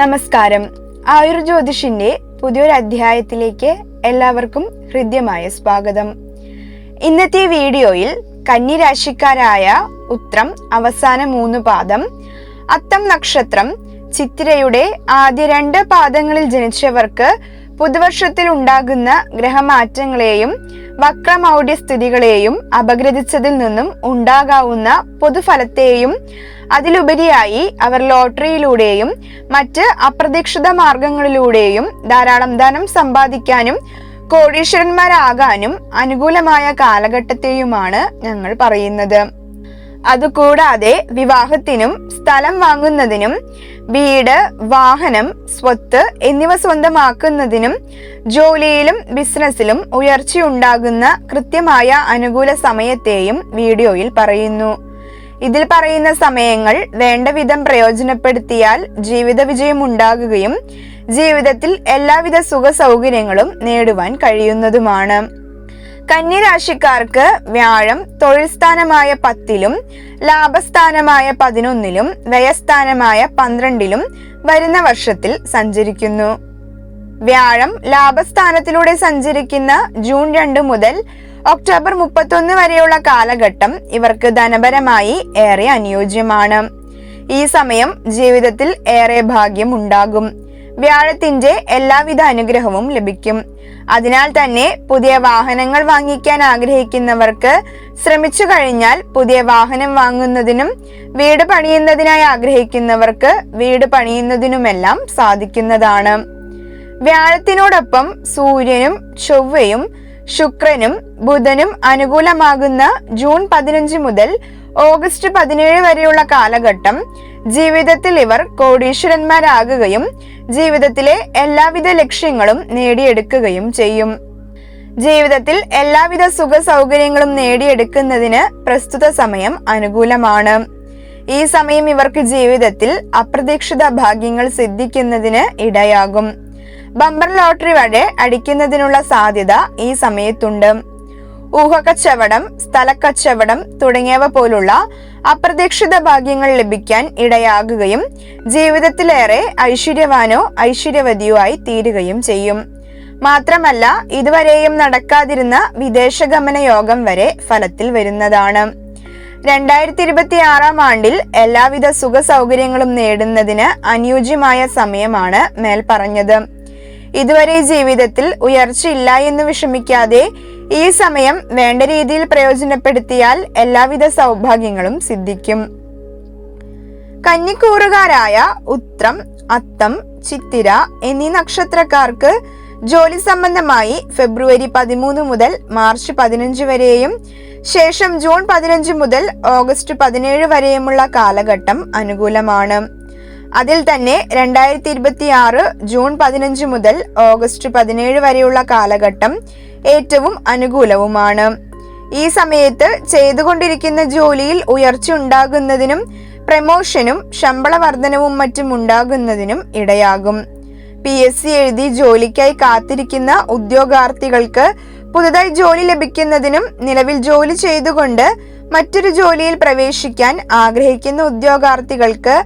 നമസ്കാരം. ആയുർജ്യോതിഷിന്റെ പുതിയൊരു അധ്യായത്തിലേക്ക് എല്ലാവർക്കും ഹൃദ്യമായ സ്വാഗതം. ഇന്നത്തെ വീഡിയോയിൽ കന്നിരാശിക്കാരായ ഉത്രം അവസാന മൂന്ന് പാദം അത്തം നക്ഷത്രം ചിത്തിരയുടെ ആദ്യ രണ്ട് പാദങ്ങളിൽ ജനിച്ചവർക്ക് പുതുവർഷത്തിൽ ഉണ്ടാകുന്ന ഗ്രഹമാറ്റങ്ങളെയും വക്രമൗഢ്യ സ്ഥിതികളെയും അപഗ്രഥിച്ചതിൽ നിന്നും ഉണ്ടാകാവുന്ന പൊതുഫലത്തെയും അതിലുപരിയായി അവർ ലോട്ടറിയിലൂടെയും മറ്റ് അപ്രതീക്ഷിത മാർഗങ്ങളിലൂടെയും ധാരാളം ധനം സമ്പാദിക്കാനും കോടീശ്വരന്മാരാകാനും അനുകൂലമായ കാലഘട്ടത്തെയുമാണ് ഞങ്ങൾ പറയുന്നത്. അതുകൂടാതെ വിവാഹത്തിനും സ്ഥലം വാങ്ങുന്നതിനും വീട് വാഹനം സ്വത്ത് എന്നിവ സ്വന്തമാക്കുന്നതിനും ജോലിയിലും ബിസിനസ്സിലും ഉയർച്ചയുണ്ടാകുന്ന കൃത്യമായ അനുകൂല സമയത്തെയും വീഡിയോയിൽ പറയുന്നു. ഇതിൽ പറയുന്ന സമയങ്ങൾ വേണ്ട വിധം പ്രയോജനപ്പെടുത്തിയാൽ ജീവിത വിജയം ഉണ്ടാകുകയും ജീവിതത്തിൽ എല്ലാവിധ സുഖ സൗകര്യങ്ങളും നേടുവാൻ കഴിയുന്നതുമാണ്. കന്യരാശിക്കാർക്ക് വ്യാഴം തൊഴിൽ സ്ഥാനമായ പത്തിലും ലാഭസ്ഥാനമായ പതിനൊന്നിലും വ്യയസ്ഥാനമായ പന്ത്രണ്ടിലും വരുന്ന വർഷത്തിൽ സഞ്ചരിക്കുന്നു. വ്യാഴം ലാഭസ്ഥാനത്തിലൂടെ സഞ്ചരിക്കുന്ന ജൂൺ രണ്ട് മുതൽ ഒക്ടോബർ മുപ്പത്തൊന്ന് വരെയുള്ള കാലഘട്ടം ഇവർക്ക് ധനപരമായി ഏറെ അനുയോജ്യമാണ്. ഈ സമയം ജീവിതത്തിൽ ഏറെ ഭാഗ്യം ഉണ്ടാകും. വ്യാഴത്തിന്റെ എല്ലാവിധ അനുഗ്രഹവും ലഭിക്കും. അതിനാൽ തന്നെ പുതിയ വാഹനങ്ങൾ വാങ്ങിക്കാൻ ആഗ്രഹിക്കുന്നവർക്ക് ശ്രമിച്ചു കഴിഞ്ഞാൽ പുതിയ വാഹനം വാങ്ങുന്നതിനും വീട് പണിയുന്നതിനായി ആഗ്രഹിക്കുന്നവർക്ക് വീട് പണിയുന്നതിനുമെല്ലാം സാധിക്കുന്നതാണ്. വ്യാഴത്തിനോടൊപ്പം സൂര്യനും ചൊവ്വയും ശുക്രനും ബുധനും അനുകൂലമാകുന്ന ജൂൺ പതിനഞ്ച് മുതൽ ഓഗസ്റ്റ് പതിനേഴ് വരെയുള്ള കാലഘട്ടം ജീവിതത്തിൽ ഇവർ കോടീശ്വരന്മാരാകുകയും ജീവിതത്തിലെ എല്ലാവിധ ലക്ഷ്യങ്ങളും നേടിയെടുക്കുകയും ചെയ്യും. ജീവിതത്തിൽ എല്ലാവിധ സുഖ സൗകര്യങ്ങളും നേടിയെടുക്കുന്നതിന് പ്രസ്തുത സമയം അനുകൂലമാണ്. ഈ സമയം ഇവർക്ക് ജീവിതത്തിൽ അപ്രതീക്ഷിത ഭാഗ്യങ്ങൾ സിദ്ധിക്കുന്നതിന് ഇടയാകും. ബമ്പർ ലോട്ടറി വഴി അടിക്കുന്നതിനുള്ള സാധ്യത ഈ സമയത്തുണ്ട്. ഊഹക്കച്ചവടം സ്ഥലക്കച്ചവടം തുടങ്ങിയവ പോലുള്ള അപ്രതീക്ഷിത ഭാഗ്യങ്ങൾ ലഭിക്കാൻ ഇടയാകുകയും ജീവിതത്തിലേറെ ഐശ്വര്യവാനോ ഐശ്വര്യവതിയോ ആയി തീരുകയും ചെയ്യും. മാത്രമല്ല ഇതുവരെയും നടക്കാതിരുന്ന വിദേശഗമന യോഗം വരെ ഫലത്തിൽ വരുന്നതാണ്. രണ്ടായിരത്തി ഇരുപത്തി ആറാം ആണ്ടിൽ എല്ലാവിധ സുഖ സൗകര്യങ്ങളും നേടുന്നതിന് അനുയോജ്യമായ സമയമാണ് മേൽ പറഞ്ഞത് ഇതുവരെ ജീവിതത്തിൽ ഉയർച്ചയില്ല എന്ന് വിഷമിക്കാതെ ഈ സമയം വേണ്ട രീതിയിൽ പ്രയോജനപ്പെടുത്തിയാൽ എല്ലാവിധ സൗഭാഗ്യങ്ങളും സിദ്ധിക്കും. കന്നിക്കൂറുകാരായ ഉത്രം അത്തം ചിത്തിര എന്നീ നക്ഷത്രക്കാർക്ക് ജോലി സംബന്ധമായി ഫെബ്രുവരി പതിമൂന്ന് മുതൽ മാർച്ച് പതിനഞ്ച് വരെയും ശേഷം ജൂൺ പതിനഞ്ച് മുതൽ ഓഗസ്റ്റ് പതിനേഴ് വരെയുമുള്ള കാലഘട്ടം അനുകൂലമാണ്. അതിൽ തന്നെ രണ്ടായിരത്തി ഇരുപത്തി ആറ് ജൂൺ പതിനഞ്ച് മുതൽ ഓഗസ്റ്റ് പതിനേഴ് വരെയുള്ള കാലഘട്ടം ഏറ്റവും അനുകൂലവുമാണ്. ഈ സമയത്ത് ചെയ്തുകൊണ്ടിരിക്കുന്ന ജോലിയിൽ ഉയർച്ച ഉണ്ടാകുന്നതിനും പ്രമോഷനും ശമ്പള വർധനവും മറ്റും ഉണ്ടാകുന്നതിനും ഇടയാകും. പി എസ് സി എഴുതി ജോലിക്കായി കാത്തിരിക്കുന്ന ഉദ്യോഗാർത്ഥികൾക്ക് പുതുതായി ജോലി ലഭിക്കുന്നതിനും നിലവിൽ ജോലി ചെയ്തുകൊണ്ട് മറ്റൊരു ജോലിയിൽ പ്രവേശിക്കാൻ ആഗ്രഹിക്കുന്ന ഉദ്യോഗാർത്ഥികൾക്ക്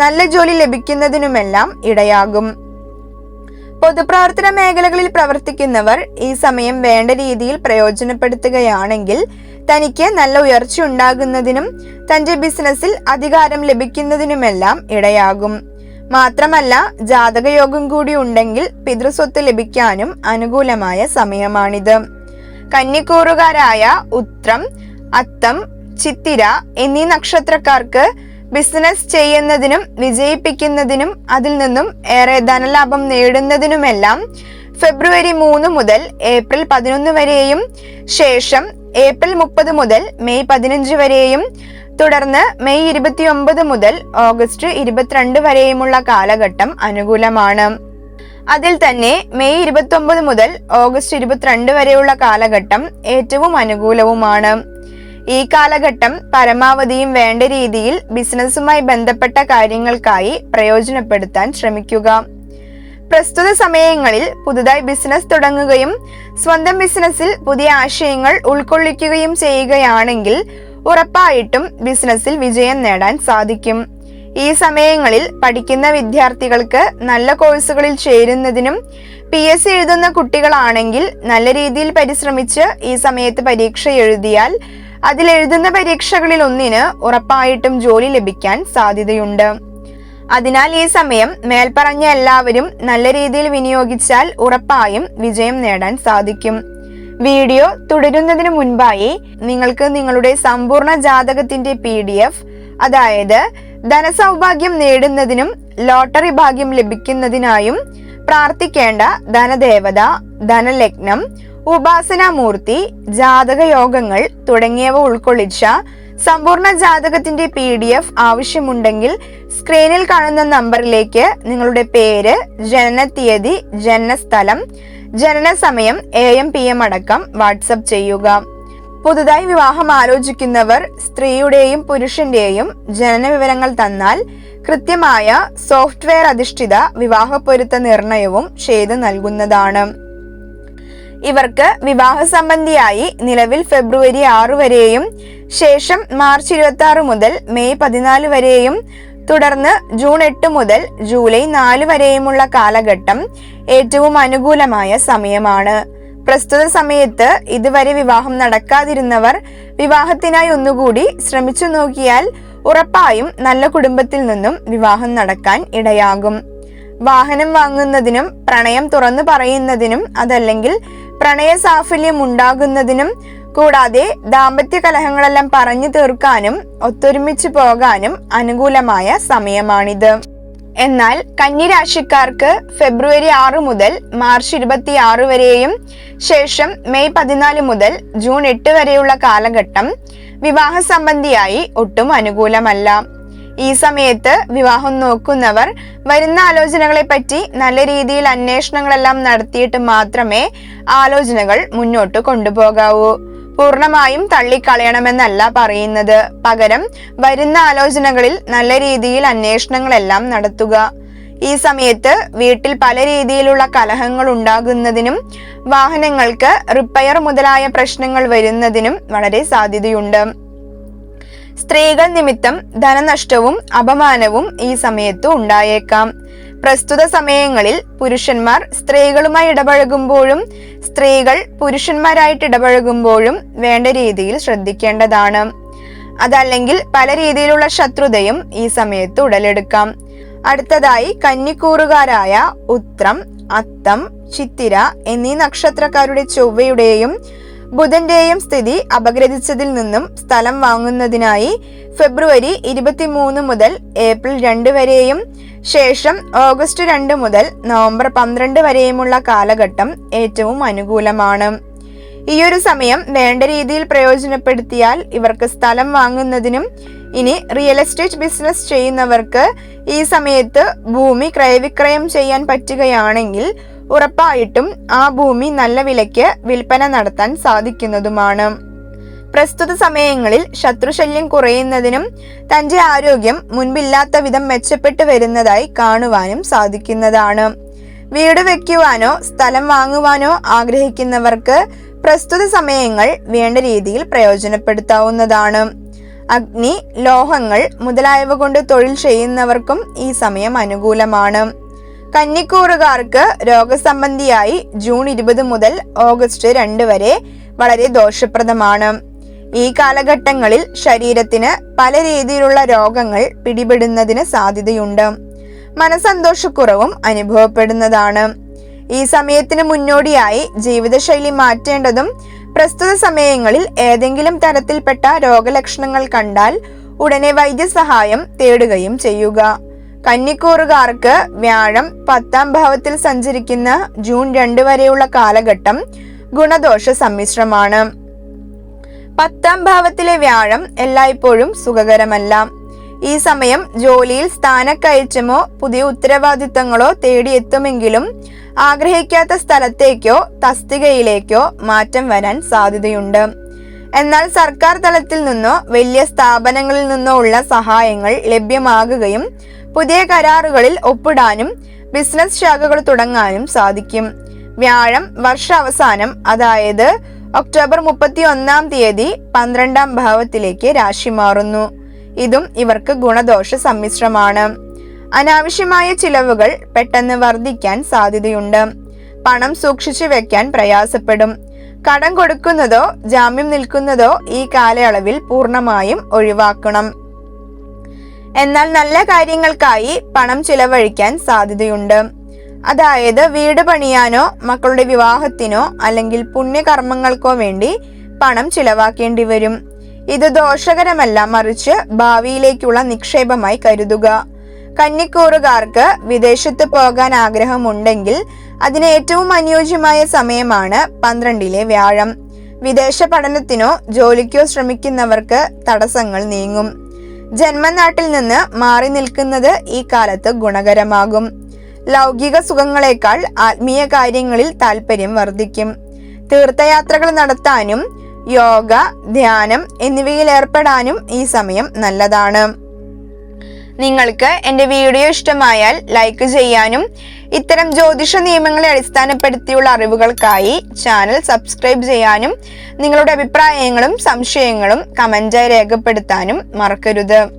നല്ല ജോലി ലഭിക്കുന്നതിനുമെല്ലാം ഇടയാകും. പൊതുപ്രവർത്തന മേഖലകളിൽ പ്രവർത്തിക്കുന്നവർ ഈ സമയം വേണ്ട രീതിയിൽ പ്രയോജനപ്പെടുത്തുകയാണെങ്കിൽ തനിക്ക് നല്ല ഉയർച്ച ഉണ്ടാകുന്നതിനും തന്റെ ബിസിനസ്സിൽ അധികാരം ലഭിക്കുന്നതിനുമെല്ലാം ഇടയാകും. മാത്രമല്ല ജാതകയോഗം കൂടി ഉണ്ടെങ്കിൽ പിതൃസ്വത്ത് ലഭിക്കാനും അനുകൂലമായ സമയമാണിത്. കന്നിക്കൂറുകാരായ ഉത്രം അത്തം ചിത്തിര എന്നീ നക്ഷത്രക്കാർക്ക് ബിസിനസ് ചെയ്യുന്നതിനും വിജയിപ്പിക്കുന്നതിനും അതിൽ നിന്നും ഏറെ ധനലാഭം നേടുന്നതിനുമെല്ലാം ഫെബ്രുവരി മൂന്ന് മുതൽ ഏപ്രിൽ പതിനൊന്ന് വരെയും ശേഷം ഏപ്രിൽ മുപ്പത് മുതൽ മെയ് പതിനഞ്ച് വരെയും തുടർന്ന് മെയ് ഇരുപത്തിയൊമ്പത് മുതൽ ഓഗസ്റ്റ് ഇരുപത്തിരണ്ട് വരെയുമുള്ള കാലഘട്ടം അനുകൂലമാണ്. അതിൽ തന്നെ മെയ് ഇരുപത്തി മുതൽ ഓഗസ്റ്റ് ഇരുപത്തിരണ്ട് വരെയുള്ള കാലഘട്ടം ഏറ്റവും അനുകൂലവുമാണ്. ഈ കാലഘട്ടം പരമാവധിയും വേണ്ട രീതിയിൽ ബിസിനസ്സുമായി ബന്ധപ്പെട്ട കാര്യങ്ങൾക്കായി പ്രയോജനപ്പെടുത്താൻ ശ്രമിക്കുക. പ്രസ്തുത സമയങ്ങളിൽ പുതുതായി ബിസിനസ് തുടങ്ങുകയും സ്വന്തം ബിസിനസ്സിൽ പുതിയ ആശയങ്ങൾ ഉൾക്കൊള്ളിക്കുകയും ചെയ്യുകയാണെങ്കിൽ ഉറപ്പായിട്ടും ബിസിനസ്സിൽ വിജയം നേടാൻ സാധിക്കും. ഈ സമയങ്ങളിൽ പഠിക്കുന്ന വിദ്യാർത്ഥികൾക്ക് നല്ല കോഴ്സുകളിൽ ചേരുന്നതിനും പി എസ് സി എഴുതുന്ന കുട്ടികളാണെങ്കിൽ നല്ല രീതിയിൽ പരിശ്രമിച്ച് ഈ സമയത്ത് പരീക്ഷ എഴുതിയാൽ അതിൽ എഴുതുന്ന പരീക്ഷകളിൽ ഒന്നിന് ഉറപ്പായിട്ടും ജോലി ലഭിക്കാൻ സാധ്യതയുണ്ട്. അതിനാൽ ഈ സമയം മേൽപ്പറഞ്ഞ എല്ലാവരും നല്ല രീതിയിൽ വിനിയോഗിച്ചാൽ ഉറപ്പായും വിജയം നേടാൻ സാധിക്കും. വീഡിയോ തുടരുന്നതിന് മുൻപായി നിങ്ങൾക്ക് നിങ്ങളുടെ സമ്പൂർണ ജാതകത്തിന്റെ പി അതായത് ധനസൗഭാഗ്യം നേടുന്നതിനും ലോട്ടറി ഭാഗ്യം ലഭിക്കുന്നതിനായും പ്രാർത്ഥിക്കേണ്ട ധനദേവത ധനലഗ്നം ഉപാസനാമൂർത്തി ജാതക യോഗങ്ങൾ തുടങ്ങിയവ ഉൾക്കൊള്ളിച്ച സമ്പൂർണ ജാതകത്തിന്റെ പി ഡി എഫ് ആവശ്യമുണ്ടെങ്കിൽ സ്ക്രീനിൽ കാണുന്ന നമ്പറിലേക്ക് നിങ്ങളുടെ പേര് ജനനത്തീയതി ജനനസ്ഥലം ജനന സമയം എ എം പി എം അടക്കം വാട്സപ്പ് ചെയ്യുക. പുതുതായി വിവാഹം ആലോചിക്കുന്നവർ സ്ത്രീയുടെയും പുരുഷന്റെയും ജനന വിവരങ്ങൾ തന്നാൽ കൃത്യമായ സോഫ്റ്റ്വെയർ അധിഷ്ഠിത വിവാഹ പൊരുത്ത നിർണയവും ചെയ്തു നൽകുന്നതാണ്. ഇവർക്ക് വിവാഹ സംബന്ധിയായി നിലവിൽ ഫെബ്രുവരി ആറ് വരെയും ശേഷം മാർച്ച് ഇരുപത്തി ആറ് മുതൽ മെയ് പതിനാല് വരെയും തുടർന്ന് ജൂൺ എട്ട് മുതൽ ജൂലൈ നാല് വരെയുമുള്ള കാലഘട്ടം ഏറ്റവും അനുകൂലമായ സമയമാണ്. പ്രസ്തുത സമയത്ത് ഇതുവരെ വിവാഹം നടക്കാതിരുന്നവർ വിവാഹത്തിനായി ഒന്നുകൂടി ശ്രമിച്ചു നോക്കിയാൽ ഉറപ്പായും നല്ല കുടുംബത്തിൽ നിന്നും വിവാഹം നടക്കാൻ ഇടയാകും. വാഹനം വാങ്ങുന്നതിനും പ്രണയം തുറന്നു പറയുന്നതിനും അതല്ലെങ്കിൽ പ്രണയ സാഫല്യം ഉണ്ടാകുന്നതിനും കൂടാതെ ദാമ്പത്യ കലഹങ്ങളെല്ലാം പറഞ്ഞു തീർക്കാനും ഒത്തൊരുമിച്ച് പോകാനും അനുകൂലമായ സമയമാണിത്. എന്നാൽ കന്നിരാശിക്കാർക്ക് ഫെബ്രുവരി ആറ് മുതൽ മാർച്ച് ഇരുപത്തി ആറ് വരെയും ശേഷം മെയ് പതിനാല് മുതൽ ജൂൺ എട്ട് വരെയുള്ള കാലഘട്ടം വിവാഹ സംബന്ധിയായി ഒട്ടും അനുകൂലമല്ല. ഈ സമയത്ത് വിവാഹം നോക്കുന്നവർ വരുന്ന ആലോചനകളെ പറ്റി നല്ല രീതിയിൽ അന്വേഷണങ്ങളെല്ലാം നടത്തിയിട്ട് മാത്രമേ ആലോചനകൾ മുന്നോട്ട് കൊണ്ടുപോകാവൂ. പൂർണമായും തള്ളിക്കളയണമെന്നല്ല പറയുന്നത്. പകരം വരുന്ന ആലോചനകളിൽ നല്ല രീതിയിൽ അന്വേഷണങ്ങളെല്ലാം നടത്തുക. ഈ സമയത്ത് വീട്ടിൽ പല രീതിയിലുള്ള കലഹങ്ങൾ ഉണ്ടാകുന്നതിനും വാഹനങ്ങൾക്ക് റിപ്പയർ മുതലായ പ്രശ്നങ്ങൾ വരുന്നതിനും വളരെ സാധ്യതയുണ്ട്. സ്ത്രീകൾ നിമിത്തം ധനനഷ്ടവും അപമാനവും ഈ സമയത്ത് ഉണ്ടായേക്കാം. പ്രസ്തുത സമയങ്ങളിൽ പുരുഷന്മാർ സ്ത്രീകളുമായി ഇടപഴകുമ്പോഴും സ്ത്രീകൾ പുരുഷന്മാരായിട്ട് ഇടപഴകുമ്പോഴും വേണ്ട രീതിയിൽ ശ്രദ്ധിക്കേണ്ടതാണ്. അതല്ലെങ്കിൽ പല രീതിയിലുള്ള ശത്രുതയും ഈ സമയത്ത് ഉടലെടുക്കാം. അടുത്തതായി കന്നിക്കൂറുകാരായ ഉത്രം അത്തം ചിത്തിര എന്നീ നക്ഷത്രക്കാരുടെ ചൊവ്വയുടെയും ബുധന്റെയും സ്ഥിതി അപഗ്രഥിച്ചതിൽ നിന്നും സ്ഥലം വാങ്ങുന്നതിനായി ഫെബ്രുവരി ഇരുപത്തിമൂന്ന് മുതൽ ഏപ്രിൽ രണ്ട് വരെയും ശേഷം ഓഗസ്റ്റ് രണ്ട് മുതൽ നവംബർ പന്ത്രണ്ട് വരെയുമുള്ള കാലഘട്ടം ഏറ്റവും അനുകൂലമാണ്. ഈയൊരു സമയം വേണ്ട രീതിയിൽ പ്രയോജനപ്പെടുത്തിയാൽ ഇവർക്ക് സ്ഥലം വാങ്ങുന്നതിനും ഇനി റിയൽ എസ്റ്റേറ്റ് ബിസിനസ് ചെയ്യുന്നവർക്ക് ഈ സമയത്ത് ഭൂമി ക്രയവിക്രയം ചെയ്യാൻ പറ്റുകയാണെങ്കിൽ ഉറപ്പായിട്ടും ആ ഭൂമി നല്ല വിലയ്ക്ക് വിൽപ്പന നടത്താൻ സാധിക്കുന്നതുമാണ്. പ്രസ്തുത സമയങ്ങളിൽ ശത്രുശല്യം കുറയുന്നതിനും തന്റെ ആരോഗ്യം മുൻപില്ലാത്ത വിധം മെച്ചപ്പെട്ടു വരുന്നതായി കാണുവാനും സാധിക്കുന്നതാണ്. വീട് വെക്കുവാനോ സ്ഥലം വാങ്ങുവാനോ ആഗ്രഹിക്കുന്നവർക്ക് പ്രസ്തുത സമയങ്ങൾ വേണ്ട രീതിയിൽ പ്രയോജനപ്പെടുത്താവുന്നതാണ്. അഗ്നി ലോഹങ്ങൾ മുതലായവ കൊണ്ട് തൊഴിൽ ചെയ്യുന്നവർക്കും ഈ സമയം അനുകൂലമാണ്. കന്നിക്കൂറുകാർക്ക് രോഗസംബന്ധിയായി ജൂൺ ഇരുപത് മുതൽ ഓഗസ്റ്റ് രണ്ട് വരെ വളരെ ദോഷപ്രദമാണ്. ഈ കാലഘട്ടങ്ങളിൽ ശരീരത്തിന് പല രീതിയിലുള്ള രോഗങ്ങൾ പിടിപെടുന്നതിന് സാധ്യതയുണ്ട്. മനസന്തോഷക്കുറവും അനുഭവപ്പെടുന്നതാണ്. ഈ സമയത്തിന് മുന്നോടിയായി ജീവിതശൈലി മാറ്റേണ്ടതും പ്രസ്തുത സമയങ്ങളിൽ ഏതെങ്കിലും തരത്തിൽപ്പെട്ട രോഗലക്ഷണങ്ങൾ കണ്ടാൽ ഉടനെ വൈദ്യസഹായം തേടുകയും ചെയ്യുക. കന്നിക്കൂറുകാർക്ക് വ്യാഴം പത്താം ഭാവത്തിൽ സഞ്ചരിക്കുന്ന ജൂൺ രണ്ട് വരെയുള്ള കാലഘട്ടം ഗുണദോഷ സമ്മിശ്രമാണ്. പത്താം ഭാവത്തിലെ വ്യാഴം എല്ലായ്പ്പോഴും സുഖകരമല്ല. ഈ സമയം ജോലിയിൽ സ്ഥാനക്കയറ്റമോ പുതിയ ഉത്തരവാദിത്തങ്ങളോ തേടിയെത്തുമെങ്കിലും ആഗ്രഹിക്കാത്ത സ്ഥലത്തേക്കോ തസ്തികയിലേക്കോ മാറ്റം വരാൻ സാധ്യതയുണ്ട്. എന്നാൽ സർക്കാർ തലത്തിൽ നിന്നോ വലിയ സ്ഥാപനങ്ങളിൽ നിന്നോ ഉള്ള സഹായങ്ങൾ ലഭ്യമാകുകയും പുതിയ കരാറുകളിൽ ഒപ്പിടാനും ബിസിനസ് ശാഖകൾ തുടങ്ങാനും സാധിക്കും. വ്യാഴം വർഷാവസാനം അതായത് ഒക്ടോബർ മുപ്പത്തി ഒന്നാം തീയതി പന്ത്രണ്ടാം ഭാവത്തിലേക്ക് രാശി മാറുന്നു. ഇതും ഇവർക്ക് ഗുണദോഷ സമ്മിശ്രമാണ്. അനാവശ്യമായ ചിലവുകൾ പെട്ടെന്ന് വർദ്ധിക്കാൻ സാധ്യതയുണ്ട്. പണം സൂക്ഷിച്ചു വെക്കാൻ പ്രയാസപ്പെടും. കടം കൊടുക്കുന്നതോ ജാമ്യം നിൽക്കുന്നതോ ഈ കാലയളവിൽ പൂർണമായും ഒഴിവാക്കണം. എന്നാൽ നല്ല കാര്യങ്ങൾക്കായി പണം ചിലവഴിക്കാൻ സാധ്യതയുണ്ട്. അതായത് വീട് പണിയാനോ മക്കളുടെ വിവാഹത്തിനോ അല്ലെങ്കിൽ പുണ്യകർമ്മങ്ങൾക്കോ വേണ്ടി പണം ചിലവാക്കേണ്ടി വരും. ഇത് ദോഷകരമല്ല മറിച്ച് ഭാവിയിലേക്കുള്ള നിക്ഷേപമായി കരുതുക. കന്നിക്കൂറുകാർക്ക് വിദേശത്ത് പോകാൻ ആഗ്രഹമുണ്ടെങ്കിൽ അതിന് ഏറ്റവും അനുയോജ്യമായ സമയമാണ് പന്ത്രണ്ടിലെ വ്യാഴം. വിദേശ പഠനത്തിനോ ജോലിക്കോ ശ്രമിക്കുന്നവർക്ക് തടസ്സങ്ങൾ നീങ്ങും. ജന്മനാട്ടിൽ നിന്ന് മാറി നിൽക്കുന്നത് ഈ കാലത്ത് ഗുണകരമാകും. ലൗകിക സുഖങ്ങളെക്കാൾ ആത്മീയ കാര്യങ്ങളിൽ താല്പര്യം വർദ്ധിക്കും. തീർത്ഥയാത്രകൾ നടത്താനും യോഗ ധ്യാനം എന്നിവയിൽ ഏർപ്പെടാനും ഈ സമയം നല്ലതാണ്. നിങ്ങൾക്ക് എന്റെ വീഡിയോ ഇഷ്ടമായാൽ ലൈക്ക് ചെയ്യാനും ഇത്തരം ജ്യോതിഷ നിയമങ്ങളെ അടിസ്ഥാനപ്പെടുത്തിയുള്ള അറിവുകൾക്കായി ചാനൽ സബ്സ്ക്രൈബ് ചെയ്യാനും നിങ്ങളുടെ അഭിപ്രായങ്ങളും സംശയങ്ങളും കമന്റായി രേഖപ്പെടുത്താനും മറക്കരുത്.